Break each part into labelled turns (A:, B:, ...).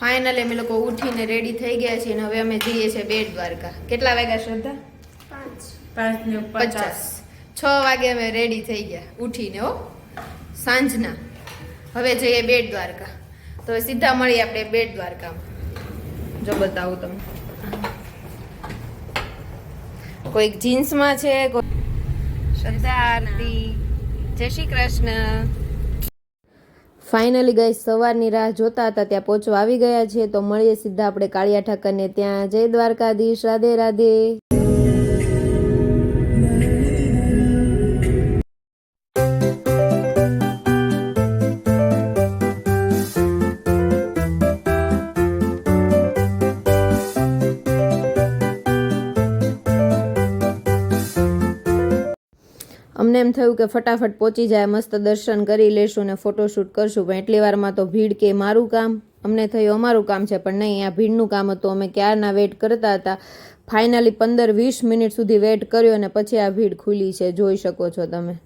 A: Finally અમે લોકો ઉઠીને રેડી થઈ ગયા છીએ અને હવે અમે જઈએ છીએ બેટ દ્વારકા. કેટલા વાગ્યા શ્રદ્ધા?
B: પાંચ.
A: પચાસ. છ વાગે અમે રેડી થઈ ગયા ઉઠીને હો. સાંજના. હવે જઈએ બેટ દ્વારકા. તો હવે સીધા મળીએ આપણે બેટ દ્વારકામાં. જો બતાવું તમને. કોઈક જીન્સમાં છે કોઈ શ્રદ્ધા આરતી. જય શ્રી કૃષ્ણ. ફાઇનલી ગઈ સવારની રાહ જોતા હતા, ત્યાં પહોંચવા આવી ગયા છે તો મળીએ સીધા આપણે કાળિયા ઠાકરને ત્યાં. જય દ્વારકાધીશ, રાધે રાધે. એમ થયું કે ફટાફટ પહોંચી જાય, મસ્ત દર્શન કરી લેશું ને ફોટોશૂટ કરશું. પણ એટલી વારમાં તો ભીડ કે મારું કામ? અમને થયું અમારું કામ છે, પણ નહીં, આ ભીડનું કામ હતું. અમે ક્યારના વેઇટ કરતા હતા? ફાઇનલી પંદર વીસ મિનિટ સુધી વેઇટ કર્યો અને પછી આ ભીડ ખુલી છે. જોઈ શકો છો તમે.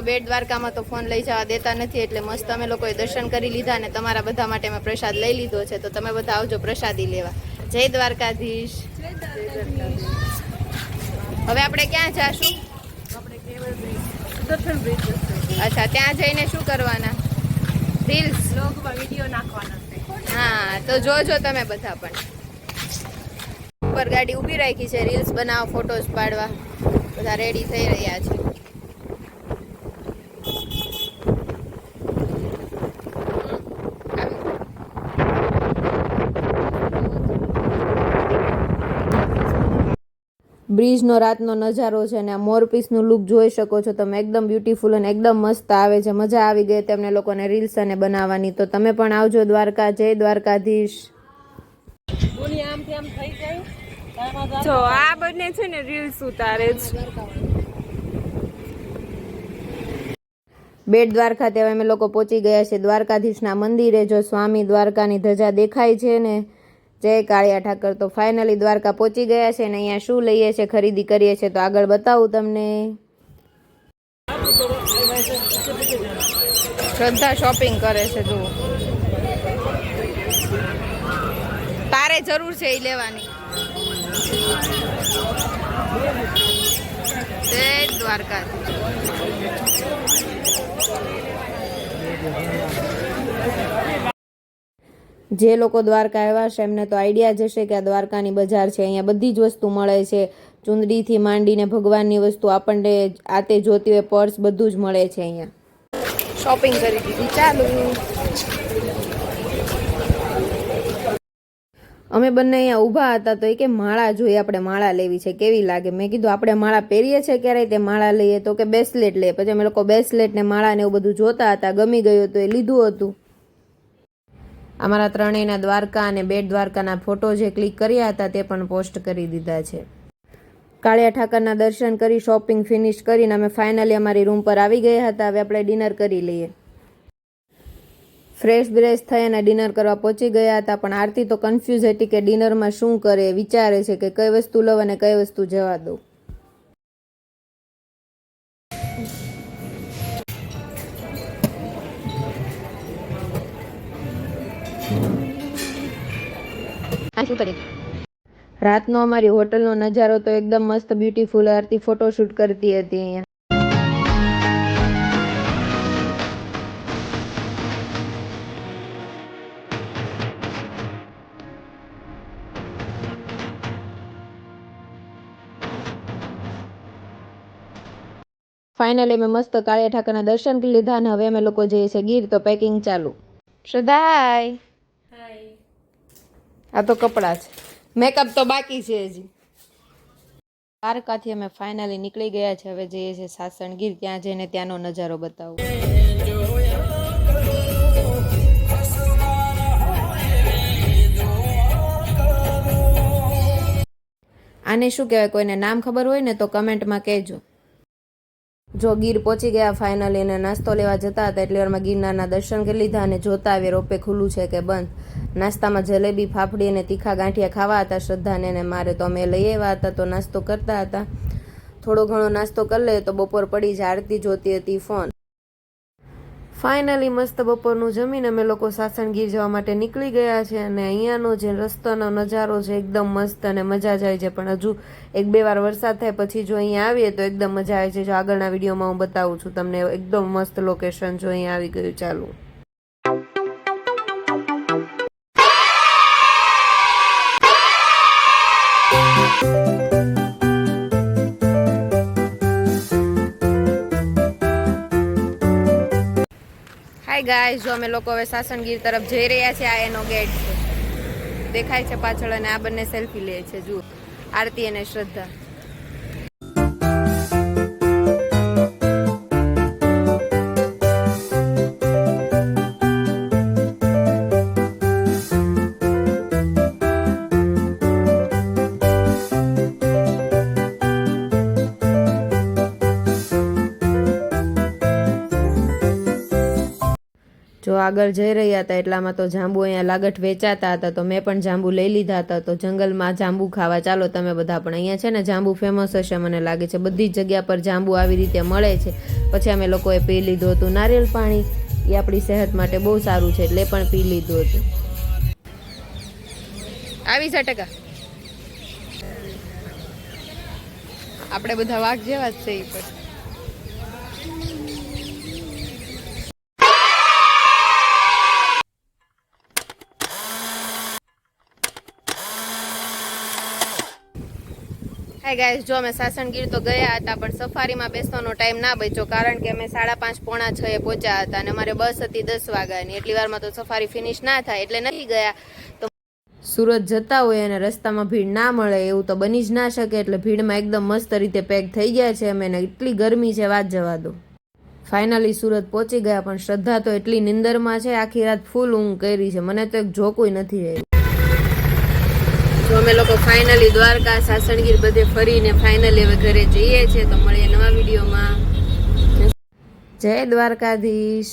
B: જો
A: બેટ દ્વારકામાં તો ફોન લઈ જવા દેતા નથી, એટલે મસ્ત અમે લોકોએ દર્શન કરી લીધા અને તમારા બધા માટે મેં પ્રસાદ લઈ લીધો છે. તો તમે બધા આવજો પ્રસાદી લેવા. જય દ્વારકાધીશ. હવે આપણે ક્યાં જાશું? અચ્છા, ત્યાં જઈને શું કરવાના? રીલ્સ
B: વીડિયો નાખવાના
A: હા, તો જોજો તમે બધા પણ. ઉપર ગાડી ઊભી રાખી છે રીલ્સ બનાવો ફોટોસ પાડવા. બધા રેડી થઈ રહ્યા છે. બ્રિજનો રાતનો નજારો છે અને આ મોરપીસનું લુક જોઈ શકો છો. તમે એકદમ બ્યુટીફુલ અને એકદમ મસ્ત આવે છે. મજા આવી ગઈ તેમને લોકોને રીલ્સ અને બનાવવાની. તો તમે પણ આવજો દ્વારકા. જય દ્વારકાધીશ.
C: જો આ બંને છે ને રીલ્સ ઉતારે છે
A: બેટ દ્વારકા તેવા અમે લોકો પહોંચી ગયા છે. દ્વારકાધીશના મંદિરે જો સ્વામી દ્વારકાની ધજા દેખાય છે ને જય કાળિયા ઠાકર. તો ફાઇનલી દ્વારકા પહોંચી ગયા છે ને અહીંયા શું લઈએ છે, ખરીદી કરીએ છે, તો આગળ બતાવું તમને. શ્રદ્ધા શોપિંગ કરે છે, જુઓ. તારે જરૂર છે એ લેવાની. જય દ્વારકાધીશ જે લોકો દ્વારકા આવ્યા છે એમને તો આઈડિયા જ હશે કે આ દ્વારકાની બજાર છે અહીંયા બધી જ વસ્તુ મળે છે. ચુંદડીથી માંડીને ભગવાનની વસ્તુ આપણને આ તે જોતી હોય પર્સ બધું જ મળે છે અહીંયા. શોપિંગ કરી દીધી. ચાલુ. અમે બંને અહીંયા ઊભા હતા તો એ કે માળા જોઈએ આપણે માળા લેવી છે કેવી લાગે? મેં કીધું આપણે માળા પહેરીએ છીએ ક્યારેય તે માળા લઈએ તો કે બેસલેટ લઈએ પછી અમે લોકો બેસલેટ ને માળા ને એવું બધું જોતા હતા ગમી ગયું હતું એ લીધું હતું. અમારા ત્રણેયના દ્વારકા અને બેટ દ્વારકાના ફોટો જે ક્લિક કર્યા હતા તે પણ પોસ્ટ કરી દીધા છે. કાળિયા ઠાકરના દર્શન કરી શોપિંગ ફિનિશ કરીને અમે ફાઇનલી અમારી રૂમ પર આવી ગયા હતા. હવે આપણે ડિનર કરી લઈએ. ફ્રેશ બ્રેશ થઈ અને ડિનર કરવા પહોંચી ગયા હતા, પણ આરતી તો કન્ફ્યુઝ હતી કે ડિનરમાં શું કરે, વિચારે છે કે કઈ વસ્તુ લઉં અને કઈ વસ્તુ જવા દઉં. શું કરીએ રાતનો અમારી હોટલનો નજારો તો એકદમ મસ્ત બ્યુટીફુલ આરતી ફોટોશૂટ કરતી હતી અહીંયા ફાઇનલી અમે મસ્ત કાળિયા ઠાકરના દર્શન લીધા અને હવે અમે લોકો જઈએ છીએ ગીર તો પેકિંગ ચાલુ શ્રદ્ધાય આ તો કપડાં છે. મેકઅપ તો બાકી છે હજી. દ્વારકાથી અમે ફાઇનલી નીકળી ગયા છે. હવે જઈએ છીએ સાસણગીર. ત્યાં જઈને ત્યાંનો નજારો બતાવો. આને શું કહેવાય? કોઈને નામ ખબર હોય ને તો કમેન્ટમાં કહેજો. જો ગીર પહોંચી ગયા ફાઇનલી અને નાસ્તો લેવા જતા હતા, એટલી વારમાં ગિરનારના દર્શન કરી લીધા અને જોતા આવે રોપે ખુલ્લું છે કે બંધ? નાસ્તામાં જલેબી, ફાફડી અને તીખા ગાંઠિયા ખાવા હતા, શ્રદ્ધાને અને મારે તો અમે લઈ આવ્યા હતા, તો નાસ્તો કરતા હતા. થોડો ઘણો નાસ્તો કરી લે. તો બપોર પડી જાય આરતી જોતી હતી ફોન. ફાઇનલી મસ્ત બપોરનું જમીન અમે લોકો સાસણગીર જવા માટે નીકળી ગયા છે અને અહીંયાનો જે રસ્તાનો નજારો છે એકદમ મસ્ત અને મજા જાય છે. પણ હજુ એક બે વાર વરસાદ થાય પછી જો અહીંયા આવીએ તો એકદમ મજા આવે છે. જો આગળના વિડીયોમાં હું બતાવું છું તમને એકદમ મસ્ત લોકેશન જો અહીંયા આવી ગયું. ચાલુ. હાય ગાય જો અમે લોકો હવે સાસણગીર તરફ જઈ રહ્યા છીએ, આ એનો ગેટ છે. દેખાય છે પાછળ અને આ બંને સેલ્ફી લે છે, જુઓ. આરતી અને શ્રદ્ધા. જો આગળ જઈ રહ્યા હતા એટલામાં તો જાંબુ અહીંયા લાગટ વેચાતા હતા, તો મેં પણ જાંબુ લઈ લીધા હતા. તો જંગલમાં જાંબુ ખાવા ચાલો તમે બધા, પણ અહીંયા છે ને જાંબુ ફેમસ હશે મને લાગે છે. બધી જ જગ્યા પર જાંબુ આવી રીતે મળે છે. પછી અમે લોકોએ પી લીધું હતું નારિયેલ પાણી. એ આપણી સેહત માટે બહુ સારું છે, એટલે પણ પી લીધું હતું. આવી ટકા. આપણે બધા વાઘ જેવા જ છે એ પણ. હાય ગાઈસ જો અમે સાસણગીર તો ગયા હતા, પણ સફારીમાં બેસવાનો ટાઈમ ના બચ્યો, કારણ કે અમે સાડા પાંચ, પોણા છ એ પહોંચ્યા હતા અને અમારે બસ હતી દસ વાગ્યાની. એટલી વારમાં તો સફારી ફિનિશ ના થાય, એટલે નથી ગયા. તો સુરત જતા હોય અને રસ્તામાં ભીડ ના મળે, એવું તો બની જ ના શકે, એટલે ભીડમાં એકદમ મસ્ત રીતે પેક થઈ ગયા છે અમે એટલી ગરમી છે, વાત જવા દો. ફાઇનલી સુરત પહોંચી ગયા, પણ શ્રદ્ધા તો એટલી નિંદરમાં છે, આખી રાત ફૂલ ઊંઘ કરી છે. મને તો એક જોકું નથી રહ્યું અમે લોકો ફાઇનલી દ્વારકા, સાસણગીર બધે ફરીને ફાઇનલી હવે ઘરે જઈએ છીએ. તો મળીએ નવા વિડીયોમાં. જય દ્વારકાધીશ.